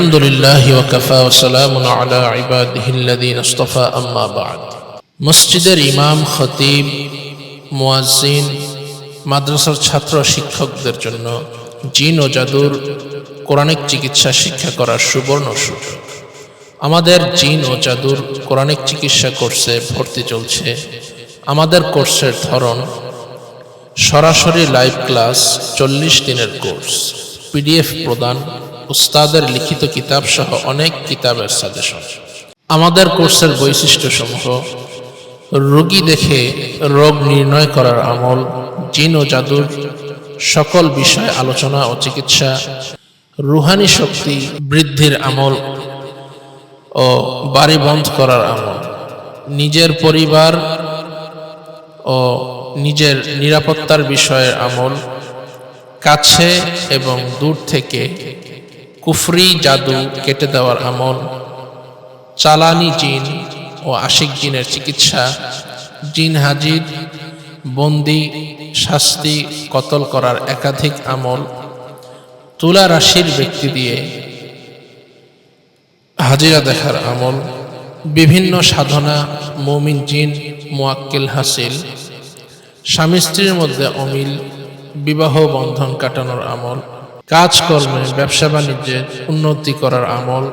الحمد لله وكفى وسلام على عباده الذين اصطفى أما بعد মসজিদের ইমাম খতিব মুয়াজ্জিন মাদ্রাসার ছাত্র শিক্ষকদের জন্য জিন ও জাদুর কোরআনিক চিকিৎসা শিক্ষা করার সুবর্ণ সুযোগ আমাদের জিন ও জাদুর কোরআনিক চিকিৎসা কোর্সে ভর্তি চলছে আমাদের কোর্সের ধরন সরাসরি লাইভ ক্লাস চল্লিশ দিনের কোর্স পিডিএফ প্রদান উস্তাদের লিখিত কিতাব সহ অনেক কিতাবের সাজেশন। আমাদের কোর্সের বৈশিষ্ট্যসমূহ, রোগী দেখে রোগ নির্ণয় করার আমল, জিন ও জাদুর সকল বিষয় আলোচনা ও চিকিৎসা, রুহানি শক্তি বৃদ্ধির আমল ও বাড়ি বন্ধ করার আমল, নিজের পরিবার ও নিজের নিরাপত্তার বিষয়ের আমল, কাছে এবং দূর থেকে কুফরি জাদু কেটে দেওয়ার আমল, চালানি জিন ও আশিক জিনের চিকিৎসা, জিন হাজির, বন্দি, শাস্তি, কতল করার একাধিক আমল, তুলা রাশির ব্যক্তি দিয়ে হাজিরা দেখার আমল, বিভিন্ন সাধনা, মমিন জিন, মোয়াক্কেল হাসিল, স্বামী স্ত্রীর মধ্যে অমিল, বিবাহ বন্ধন কাটানোর আমল কাজকর্মে, ব্যবসা বাণিজ্যে উন্নতি করার আমল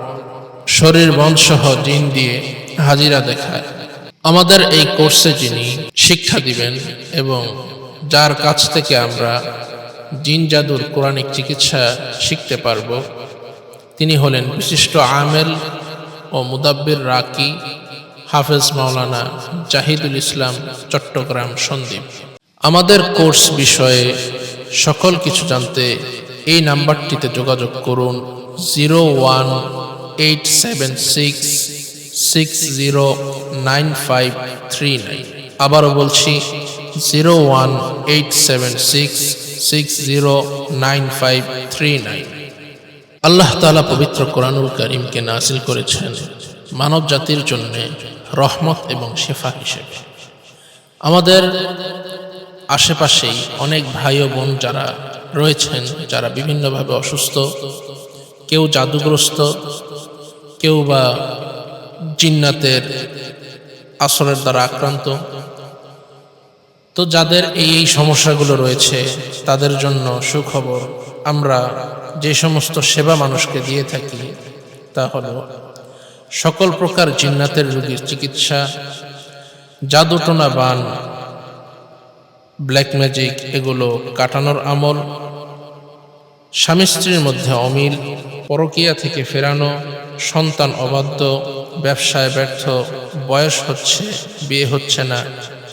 শরীর মন সহ জিন দিয়ে হাজিরা দেখায়। আমাদের এই কোর্সে যিনি শিক্ষা দিবেন এবং যার কাছ থেকে আমরা জিন জাদুর কোরআনিক চিকিৎসা শিখতে পারব, তিনি হলেন বিশিষ্ট আমেল ও মুদাব্বির রাকি হাফেজ মাওলানা জাহিদুল ইসলাম চট্টগ্রাম সন্দীপ। আমাদের কোর্স বিষয়ে সকল কিছু জানতে এই নাম্বারটিতে যোগাযোগ করুন zero one eight seven six six zero nine five three nine. আবারও বলছি, zero one eight seven six six zero nine five three nine. আল্লাহ তালা পবিত্র কোরআনুল করিমকে নাসিল করেছেন মানব জাতির জন্য রহমত এবং শেফা হিসেবে। আমাদের আশেপাশেই অনেক ভাই ও বোন যারা রয়েছেন যারা বিভিন্নভাবে অসুস্থ, কেউ জাদুগ্রস্ত, কেউ বা জিন্নাতের আসরের দ্বারা আক্রান্ত। তো যাদের এই এই সমস্যাগুলো রয়েছে, তাদের জন্য সুখবর, আমরা যে সমস্ত সেবা মানুষকে দিয়ে থাকি, তা হলো সকল প্রকার জিন্নাতের রোগীর চিকিৎসা, জাদুটোনা বান ব্ল্যাক ম্যাজিক এগুলো কাটানোর আমল, স্বামী স্ত্রীর মধ্যে অমিল, পরকিয়া থেকে ফেরানো, সন্তান অবাধ্য, ব্যবসায় ব্যর্থ, বয়স হচ্ছে, বিয়ে হচ্ছে না,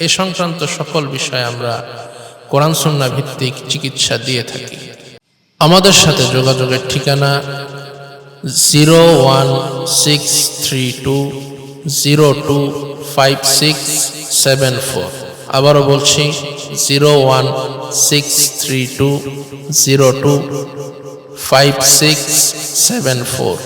এ সংক্রান্ত সকল বিষয়ে আমরা কোরআন সন্না ভিত্তিক চিকিৎসা দিয়ে থাকি। আমাদের সাথে যোগাযোগের ঠিকানা zero one six three two zero two five six seven four. আবারও বলছি zero one six three two zero two five six seven four.